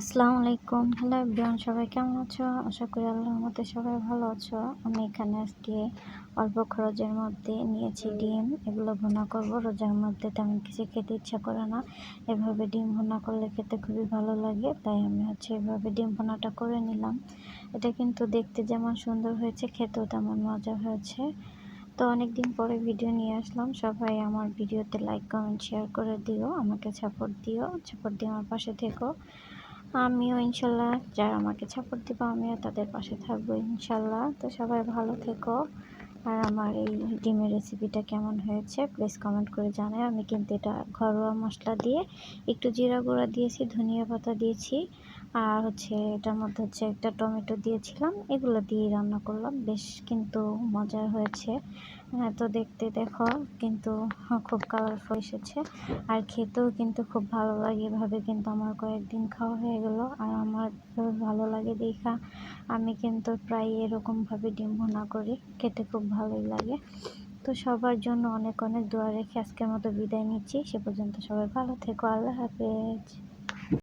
আসসালামু আলাইকুম। Hello everyone সবাই কেমন আছো? আশা করি আল্লাহর মতে সবাই ভালো আছো। আমি এখানে আজকে অল্প খরচের মধ্যে নিয়েছি ডিম। এগুলো ভুনা করব। রোজার মধ্যে তেমন কিছু খেতে ইচ্ছা করে না। এভাবে ডিম ভুনা করলে খেতে খুবই ভালো লাগে, তাই আমি হচ্ছে এভাবে ডিম ভুনাটা করে নিলাম। এটা কিন্তু দেখতে যেমন সুন্দর হয়েছে, খেতেও তেমন মজা হয়েছে। তো অনেক দিন পরে ভিডিও নিয়ে আসলাম। সবাই আমার ভিডিওতে লাইক কমেন্ট শেয়ার করে দিও। আমাকে সাপোর্ট দিও। সাপোর্ট দিয়ে আমার পাশে থেকো। আমিও ইনশাল্লাহ যারা আমাকে সাপোর্ট দেবো, আমিও তাদের পাশে থাকব ইনশাল্লাহ। তো সবাই ভালো থেকো। আর আমার এই ডিমের রেসিপিটা কেমন হয়েছে প্লিজ কমেন্ট করে জানাই। আমি কিন্তু এটা ঘরোয়া মশলা দিয়ে একটু জিরা গুঁড়া দিয়েছি, ধনিয়া পাতা দিয়েছি, আর হচ্ছে এটার মধ্যে হচ্ছে একটা টমেটো দিয়েছিলাম, এগুলো দিয়ে রান্না করলাম। বেশ কিন্তু মজার হয়েছে। হ্যাঁ তো দেখতে দেখো, কিন্তু খুব কালারফুল এসেছে। আর খেতেও কিন্তু খুব ভালো লাগে। এভাবে কিন্তু আমার কয়েকদিন খাওয়া হয়ে গেল। আর আমার ভালো লাগে দেখা। আমি কিন্তু প্রায় এরকমভাবে ডিম ভুনা করি, খেতে খুব ভালোই লাগে। তো সবার জন্য অনেক অনেক দোয়া রেখে আজকের মতো বিদায় নিচ্ছি। সে পর্যন্ত সবাই ভালো থেকো, আল্লাহ হাফেজ।